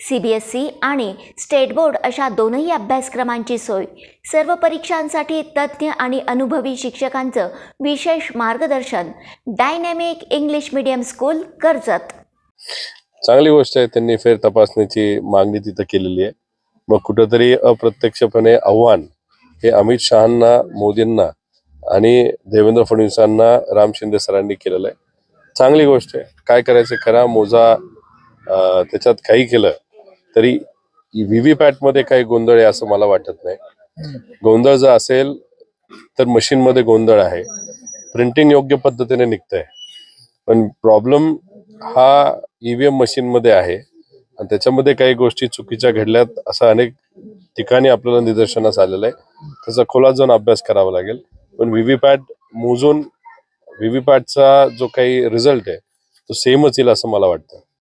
C B S C आणि state board अशा दोनही अभ्यासक्रमांची सोय. सर्व परीक्षांसाठी तज्ज्ञ आणि अनुभवी शिक्षकांचं विशेष मार्गदर्शन. Dynamic English medium school Karjat. चांगली गोष्ट आहे त्यांनी फेर तपासण्याची मागणी तिथं केलेली आहे. मग कुठंतरी अप्रत्यक्षपणे आव्हान हे अमित शहांना मोदींना आणि देवेंद्र फडणवीसांना राम शिंदे सरांनी केलेलं आहे. चांगली गोष्ट आहे. काय करायचं करा मोजा. त्याच्यात काही केलं तरी व्हीव्हीपॅटमध्ये मध्ये काही गोंधळ आहे असं मला वाटत नाही. गोंधळ जर असेल तर मशीनमध्ये गोंधळ आहे. प्रिंटिंग योग्य पद्धतीने निघतंय. पण प्रॉब्लेम हा ईव्हीएम मशीन मध्ये आहे आणि त्याच्यामध्ये काही गोष्टी चुकीच्या घडल्यात असं अनेक ठिकाणी आपल्याला निदर्शनास आलेलं आहे. त्याचा खोलात जाऊन अभ्यास करावा लागेल. पण व्हीव्हीपॅट मोजून व्हीव्हीपॅटचा जो काही रिझल्ट आहे तो सेमच येईल असं मला वाटतं.